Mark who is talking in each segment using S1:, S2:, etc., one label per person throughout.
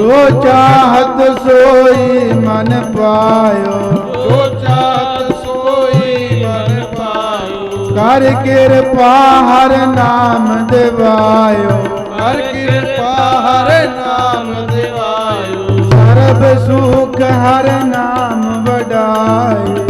S1: ਜੋ ਚਾਹਤ ਸੋਈ ਮਨ ਪਾਇਓ।
S2: ਜੋ ਚਾਹਤ ਸੋਈ ਮਨ ਪਾਇਓ।
S1: ਕਰ ਕਿਰਪਾ ਹਰ ਨਾਮ ਦਿਵਾਇਓ।
S2: ਹਰ ਕਿਰਪਾ ਹਰ ਨਾਮ ਦਿਵਾਇਓ।
S1: ਸਰਬ ਸੁਖ ਹਰ ਨਾਮ ਵਡਾਈ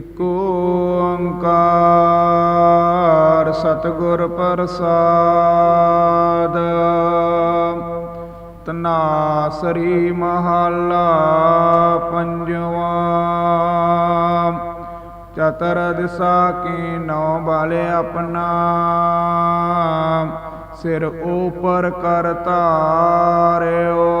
S1: ਇਕ ਓੰਕਾਰ ਸਤਿਗੁਰ ਪ੍ਰਸਾਦ। ਤਨਾਸਰੀ ਮਹੱਲਾ ਪੰਜਵਾ। ਚਤਰ ਦਿਸਾ ਕੀ ਨੌ ਬਾਲੇ ਆਪਣਾ। ਸਿਰ ਉਪਰ ਕਰ ਧਾਰਿਓ।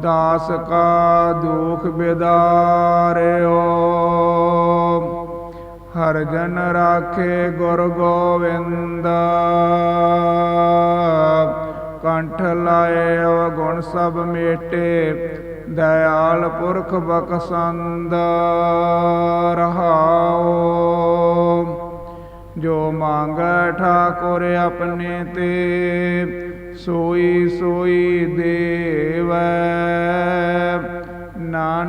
S1: ਦਾਸ ਕਾ ਦੁਖ ਬਿਦਾਰਿਓ। ਹਰ ਜਨ ਰਾਖੇ ਗੁਰ ਗੋਵਿੰਦ। ਕੰਠ ਲਾਏ ਗੁਣ ਸਭ ਮੇਟੇ, ਦਇਆਲ ਪੁਰਖ ਬਖਸ਼ੰਦ ਰਹਾਓ। ਜੋ ਮੰਗੈ ਠਾਕੁਰ ਆਪਣੇ ਤੇ, ਸੋਈ ਸੋਈ ਦੇਵੈ।